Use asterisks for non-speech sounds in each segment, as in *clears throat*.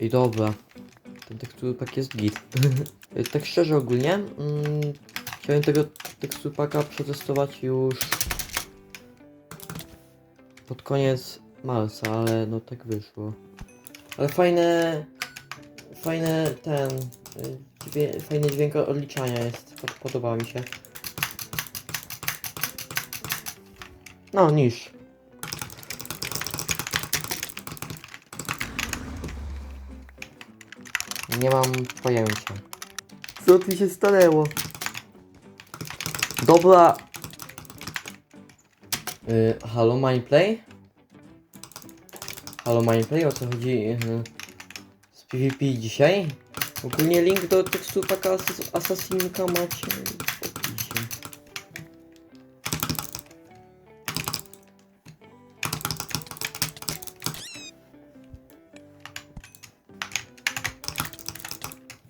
I dobra. Ten teksturpak jest git. *laughs* tak szczerze ogólnie, mm, chciałem tego teksturpaka przetestować już pod koniec marca, ale no tak wyszło. Ale fajne, fajne ten, y, dźwię, fajny dźwięk odliczania jest, Pod- podoba mi się. No, niż. Nie mam pojęcia. Co tu się stanęło? Dobra. Yy, halo Mindplay? Halo Mindplay, o co chodzi yy, z PvP dzisiaj? Ogólnie link do tekstu paka asas Assassinka macie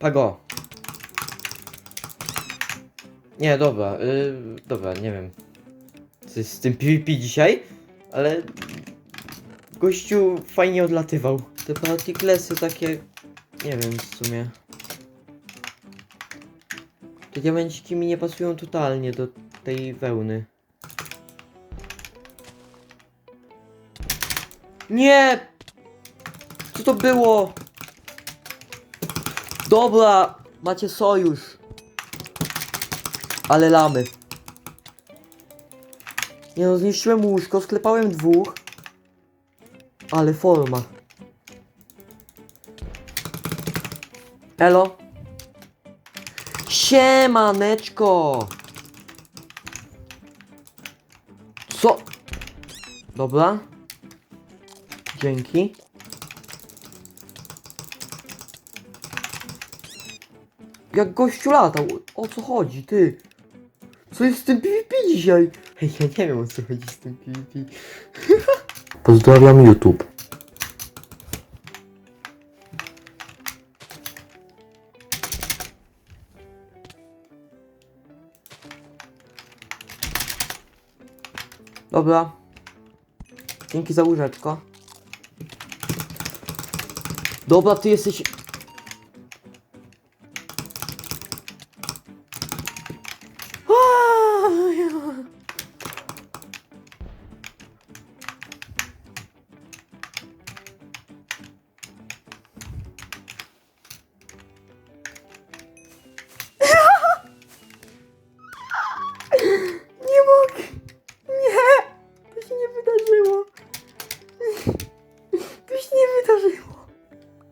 Pago. Nie, dobra, yy, dobra, nie wiem. Co jest z tym PvP dzisiaj, ale gościu fajnie odlatywał. Te partiklesy takie, nie wiem w sumie. Te diamenciki mi nie pasują totalnie do tej wełny. Nie! Co to było? Dobra, macie sojusz. Ale lamy. Nie no, zniszczyłem łóżko, sklepałem dwóch. Ale forma. Elo. Siemaneczko. Co? Dobra. Dzięki. Jak gościu latał, o co chodzi, ty? Co jest z tym PvP dzisiaj? Hej, ja nie wiem o co chodzi z tym PvP. *laughs* Pozdrawiam YouTube. Dobra. Dzięki za łóżeczko. Dobra, ty jesteś...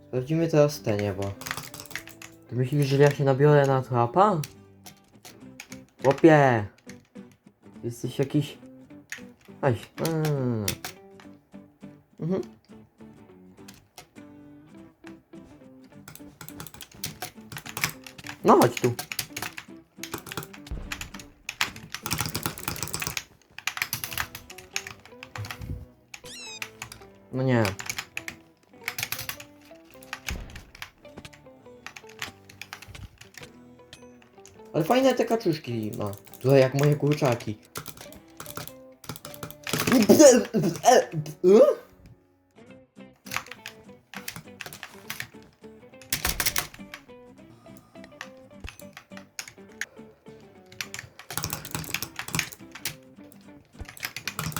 Sprawdzimy teraz te niebo. Ty myślisz, że ja się nabiorę na trapa? Chłopie! Jesteś jakiś... Mm. Mhm. No chodź tu. No nie. Ale fajne te kaczuszki ma. Tutaj jak moje kurczaki.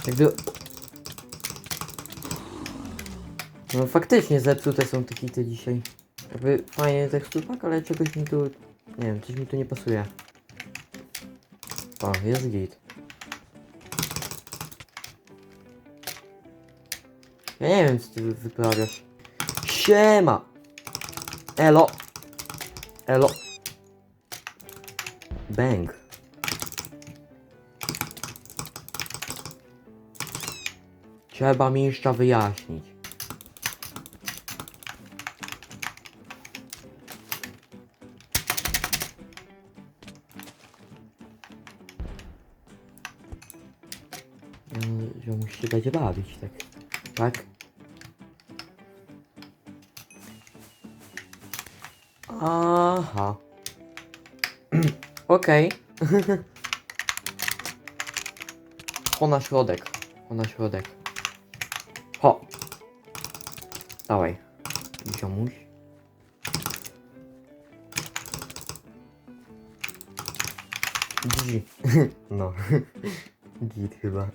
Jakby... No faktycznie zepsute są te hity dzisiaj. Jakby fajnie teksturpak, ale czegoś mi tu... Nie wiem, coś mi tu nie pasuje. O, jest git. Ja nie wiem, co ty wy- wyprawiasz. Siema! Elo! Elo! Bang! Trzeba mi jeszcze wyjaśnić. że musi się dać bawić, tak? Tak? Aha. *clears throat* Okej. *laughs* Okay. Ho na środek. Ho na środek. Ho. Dawaj. Ziomuś. *laughs* No. *laughs* Git chyba.